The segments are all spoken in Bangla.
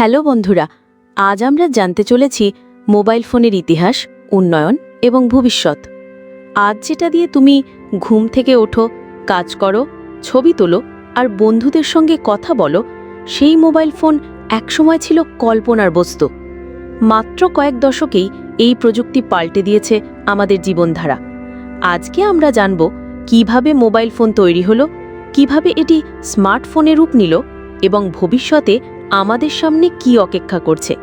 হ্যালো বন্ধুরা, আজ আমরা জানতে চলেছি মোবাইল ফোনের ইতিহাস, উন্নয়ন এবং ভবিষ্যৎ। আজ যেটা দিয়ে তুমি ঘুম থেকে ওঠো, কাজ করো, ছবি তোলো আর বন্ধুদের সঙ্গে কথা বলো, সেই মোবাইল ফোন একসময় ছিল কল্পনার বস্তু। মাত্র কয়েক দশকেই এই প্রযুক্তি পাল্টে দিয়েছে আমাদের জীবনধারা। আজকে আমরা জানব কীভাবে মোবাইল ফোন তৈরি হলো, কীভাবে এটি স্মার্টফোনে রূপ নিল এবং ভবিষ্যতে আমাদের সামনে কি অপেক্ষা করছে?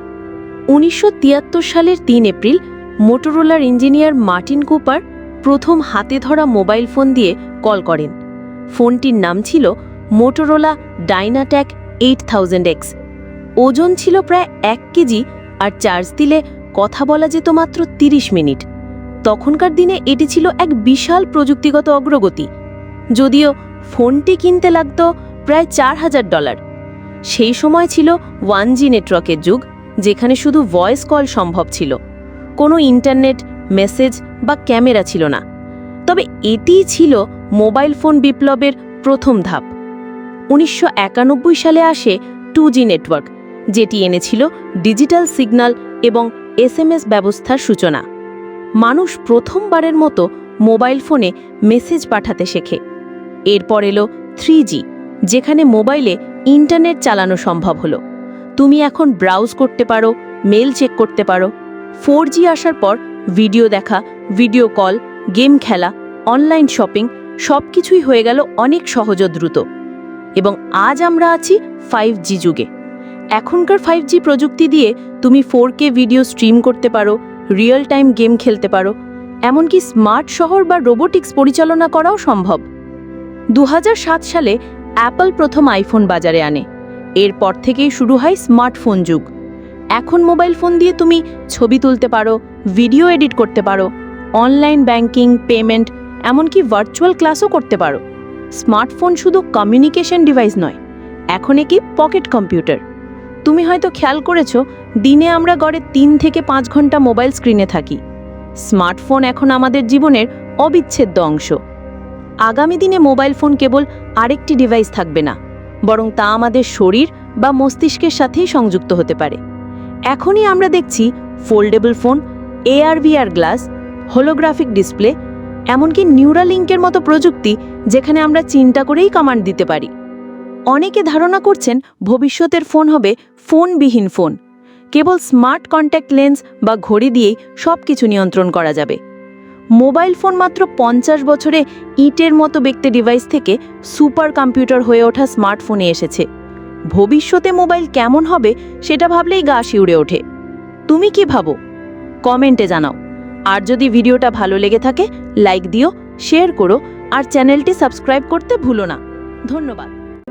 উনিশশো তিয়াত্তর সালের তিন এপ্রিল, মোটোরোলার ইঞ্জিনিয়ার মার্টিন কুপার প্রথম হাতে ধরা মোবাইল ফোন দিয়ে কল করেন। ফোনটির নাম ছিল Motorola DynaTAC eight thousand X. ওজন ছিল প্রায় এক কেজি আর চার্জ দিলে কথা বলা যেত মাত্র ৩০ মিনিট। তখনকার দিনে এটি ছিল এক বিশাল প্রযুক্তিগত অগ্রগতি। যদিও ফোনটি কিনতে লাগত প্রায় চার হাজার ডলার। সেই সময় ছিল ওয়ান জি নেটওয়ার্কের যুগ, যেখানে শুধু ভয়েস কল সম্ভব ছিল। কোনো ইন্টারনেট, মেসেজ বা ক্যামেরা ছিল না। তবে এটিই ছিল মোবাইল ফোন বিপ্লবের প্রথম ধাপ। উনিশশো একানব্বই সালে আসে টু জি নেটওয়ার্ক, যেটি এনেছিল ডিজিটাল সিগন্যাল এবং এসএমএস ব্যবস্থার সূচনা। মানুষ প্রথমবারের মতো মোবাইল ফোনে মেসেজ পাঠাতে শেখে। এরপর এলো থ্রি যেখানে মোবাইলে ইন্টারনেট চালানো সম্ভব হলো। তুমি এখন ব্রাউজ করতে পারো মেল চেক করতে পারো। ফোর আসার পর ভিডিও দেখা ভিডিও কল গেম খেলা অনলাইন শপিং সব কিছুই হয়ে গেল অনেক সহজ দ্রুত। এবং আজ আমরা আছি ফাইভ জি যুগে। এখনকার ফাইভ জি প্রযুক্তি দিয়ে তুমি ফোর কে ভিডিও স্ট্রিম করতে পারো রিয়েল টাইম গেম খেলতে পারো, এমনকি স্মার্ট শহর বা রোবোটিক্স পরিচালনা করাও সম্ভব। দু হাজার সাত সালে অ্যাপল প্রথম আইফোন বাজারে আনে। এরপর থেকেই শুরু হয় স্মার্টফোন যুগ। এখন মোবাইল ফোন দিয়ে তুমি ছবি তুলতে পারো ভিডিও এডিট করতে পারো অনলাইন ব্যাংকিং পেমেন্ট এমনকি ভার্চুয়াল ক্লাসও করতে পারো। স্মার্টফোন শুধু কমিউনিকেশন ডিভাইস নয়, এখন একি পকেট কম্পিউটার তুমি হয়তো খেয়াল করেছ, দিনে আমরা গড়ে তিন থেকে পাঁচ ঘণ্টা মোবাইল স্ক্রিনে থাকি। স্মার্টফোন এখন আমাদের জীবনের অবিচ্ছেদ্য অংশ। আগামী দিনে মোবাইল ফোন কেবল আরেকটি ডিভাইস থাকবে না, বরং তা আমাদের শরীর বা মস্তিষ্কের সাথেই সংযুক্ত হতে পারে। এখনই আমরা দেখছি foldable phone AR VR glass holographic display এমনকি নিউরালিঙ্কের মতো প্রযুক্তি যেখানে আমরা চিন্তা করেই কমান্ড দিতে পারি। অনেকে ধারণা করছেন ভবিষ্যতের ফোন হবে ফোনবিহীন ফোন কেবল স্মার্ট কন্ট্যাক্ট লেন্স বা ঘড়ি দিয়েই সব কিছু নিয়ন্ত্রণ করা যাবে। মোবাইল ফোন মাত্র পঞ্চাশ বছরে ইটের মতো ব্যক্তি ডিভাইস থেকে সুপার কম্পিউটার হয়ে ওঠা স্মার্টফোনে এসেছে। ভবিষ্যতে মোবাইল কেমন হবে সেটা ভাবলেই গা শিউড়ে ওঠে। তুমি কি ভাবো? কমেন্টে জানাও। আর যদি ভিডিওটা ভালো লেগে থাকে লাইক দিও শেয়ার করো, আর চ্যানেলটি সাবস্ক্রাইব করতে ভুলো না। ধন্যবাদ।